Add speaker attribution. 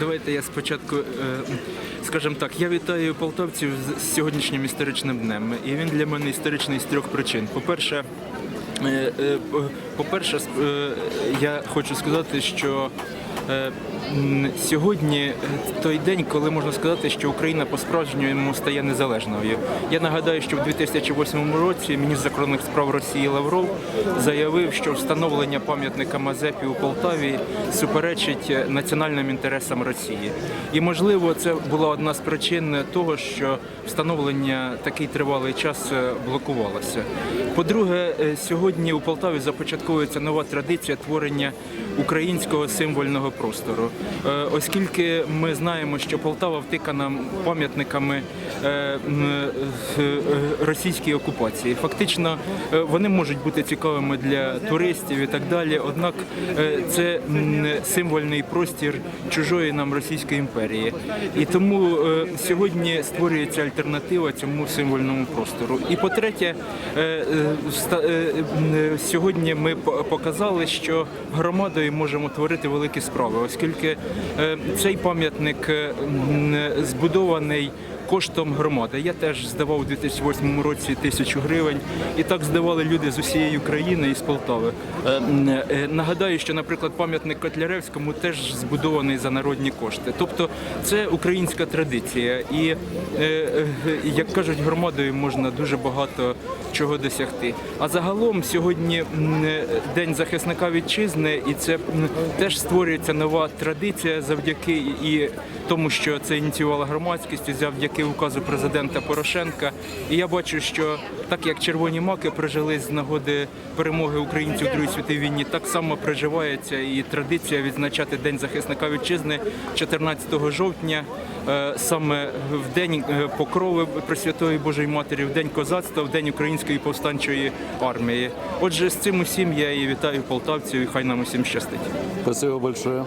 Speaker 1: Давайте я спочатку, е, скажімо так, я вітаю полтавців з- сьогоднішнім історичним днем. І він для мене історичний з трьох причин. По-перше, е, е, по- по-перше, я хочу сказати, що сьогодні е, той день, коли можна сказати, що Україна по-справжньому стає незалежною. Я нагадаю, що в 2008 році міністр закордонних справ Росії Лавров заявив, що встановлення пам'ятника Мазепі у Полтаві суперечить е, національним інтересам Росії. І можливо, це була одна з причин того, що встановлення такий тривалий час е, блокувалося. По-друге, сьогодні у Полтаві започатковується нова традиція творення українського символьного простору, оскільки ми знаємо, що Полтава втикана пам'ятниками е, е, е, російській окупації. Фактично, е, вони можуть бути цікавими для туристів і так далі. Однак е, це символьний простір чужої нам Російської імперії. І тому е, сьогодні створюється альтернатива цьому символьному простору. І е, е, е, м, сьогодні ми показали, що громадою можемо творити великі справи, оскільки е, цей пам'ятник е, м, збудований. Коштом громади. Я теж здавав у 2008 році тисячу гривень, і так здавали люди з усієї України і з Полтави. Е, е, Нагадаю, що, наприклад, пам'ятник Котляревському теж збудований за народні кошти. Тобто це українська традиція, і е, як кажуть, громадою можна дуже багато чого досягти. А загалом сьогодні день захисника вітчизни, і це теж створюється нова традиція завдяки і тому, що це ініціювала громадськість, і завдяки указу президента Порошенка. І я бачу, що так як червоні маки прижились з нагоди перемоги українців у Другій світовій війні, так само приживається і традиція відзначати День захисника вітчизни 14 жовтня, е, саме в день е, покрови Пресвятої Божої Матері, в день козацтва, в день української повстанчої армії. Отже, з цим усім я і вітаю полтавців, і хай нам усім щастить.
Speaker 2: Спасибо большое.